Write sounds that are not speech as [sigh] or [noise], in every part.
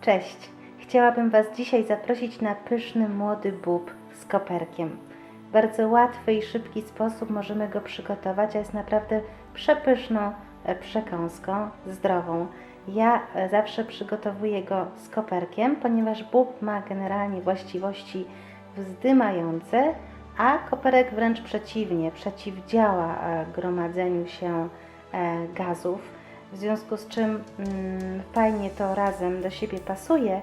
Cześć! Chciałabym Was dzisiaj zaprosić na pyszny młody bób z koperkiem. W bardzo łatwy i szybki sposób możemy go przygotować, a jest naprawdę przepyszną e, przekąską, zdrową. Ja e, zawsze przygotowuję go z koperkiem, ponieważ bób ma generalnie właściwości wzdymające, a koperek wręcz przeciwnie, przeciwdziała e, gromadzeniu się gazów, w związku z czym mm, fajnie to razem do siebie pasuje,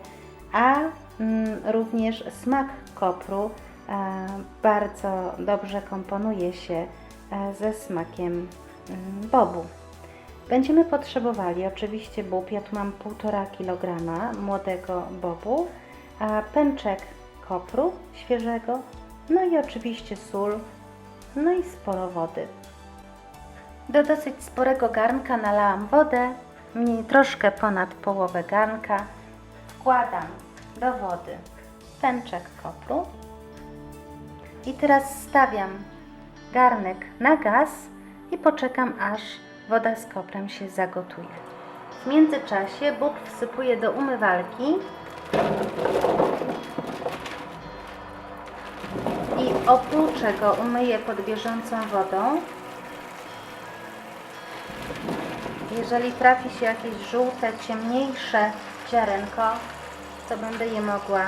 a mm, również smak kopru e, bardzo dobrze komponuje się e, ze smakiem mm, bobu. Będziemy potrzebowali oczywiście bób, ja tu mam 1,5 kg młodego bobu, a pęczek kopru świeżego, no i oczywiście sól, no i sporo wody. Do dosyć sporego garnka nalałam wodę, mniej troszkę ponad połowę garnka. Wkładam do wody pęczek kopru i teraz stawiam garnek na gaz i poczekam aż woda z koprem się zagotuje. W międzyczasie bób wsypuję do umywalki i oprócz go umyję pod bieżącą wodą. Jeżeli trafi się jakieś żółte, ciemniejsze ziarenko, to będę je mogła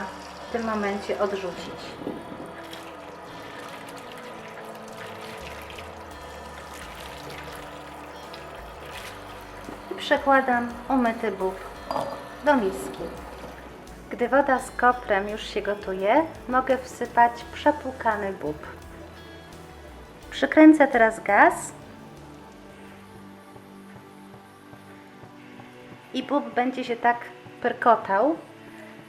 w tym momencie odrzucić. I przekładam umyty bób do miski. Gdy woda z koprem już się gotuje, mogę wsypać przepłukany bób. Przykręcę teraz gaz i bób będzie się tak perkotał,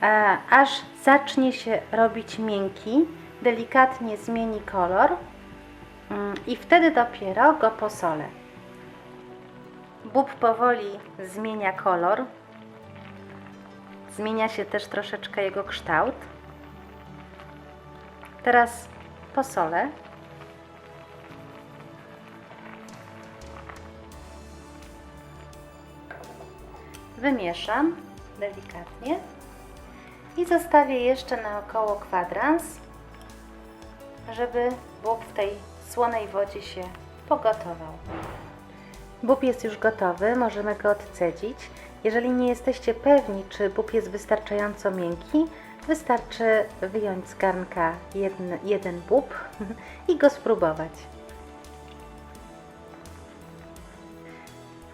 e, aż zacznie się robić miękki, delikatnie zmieni kolor mm, i wtedy dopiero go posolę. Bób powoli zmienia kolor, zmienia się też troszeczkę jego kształt. Teraz posolę. Wymieszam delikatnie i zostawię jeszcze na około kwadrans, żeby bób w tej słonej wodzie się pogotował. Bób jest już gotowy, możemy go odcedzić. Jeżeli nie jesteście pewni, czy bób jest wystarczająco miękki, wystarczy wyjąć z garnka jeden, jeden bób [laughs] i go spróbować.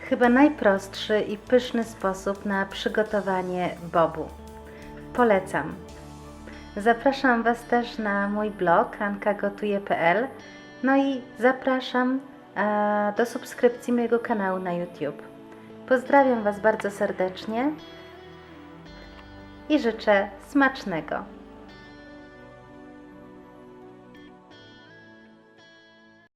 Chyba najprostszy i pyszny sposób na przygotowanie bobu. Polecam. Zapraszam Was też na mój blog ankagotuje.pl no i zapraszam e, do subskrypcji mojego kanału na YouTube. Pozdrawiam Was bardzo serdecznie i życzę smacznego.